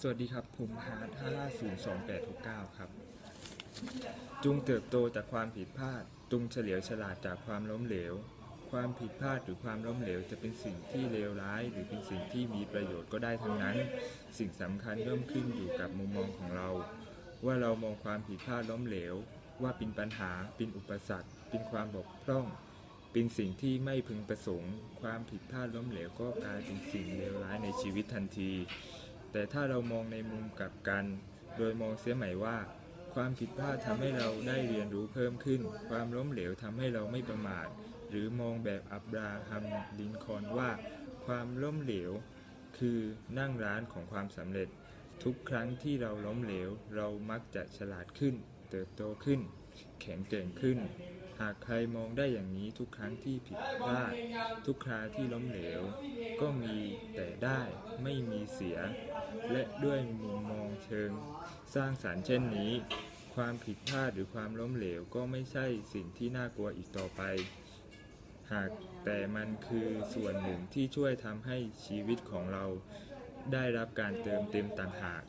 สวัสดีครับ ผมฮาร์ด5502869ครับ จงเติบโตจากความผิดพลาด จงเฉลียวฉลาดจากความล้มเหลว ความผิดพลาดหรือความล้มเหลวจะเป็นสิ่งที่เลวร้าย หรือเป็นสิ่งที่มีประโยชน์ก็ได้ทั้งนั้น สิ่งสำคัญเริ่มขึ้นอยู่กับมุมมองของเรา ว่าเรามองความผิดพลาดล้มเหลว ว่าเป็นปัญหา เป็นอุปสรรค เป็นความบกพร่อง เป็นสิ่งที่ไม่พึงประสงค์ ความผิดพลาดล้มเหลวก็กลายเป็นสิ่งเลวร้ายในชีวิตทันที แต่ถ้าเรามองในมุมกลับกัน โดยมองเสียใหม่ว่า ความผิดพลาดทำให้เราได้เรียนรู้เพิ่มขึ้น ความล้มเหลวทำให้เราไม่ประมาท หรือมองแบบอับราฮัมลินคอนว่า ความล้มเหลว คือนั่งร้านของความสำเร็จ ทุกครั้งที่เราล้มเหลว เรามักจะฉลาดขึ้น เติบโตขึ้น แข็งแกร่งขึ้น หากใครมองได้อย่างนี้ทุกครั้งที่ผิดพลาดทุกคราที่ล้มเหลว ก็มีแต่ได้ไม่มีเสีย และด้วยมุมมองเชิง สร้างสารรค์เช่นนี้ ความผิดพลาดหรือความล้มเหลวก็ไม่ใช่สิ่งที่น่ากลัวอีกต่อไป หากแต่มันคือส่วนหนึ่งที่ช่วยทำให้ชีวิตของเราได้รับการเติมเต็มต่างหาก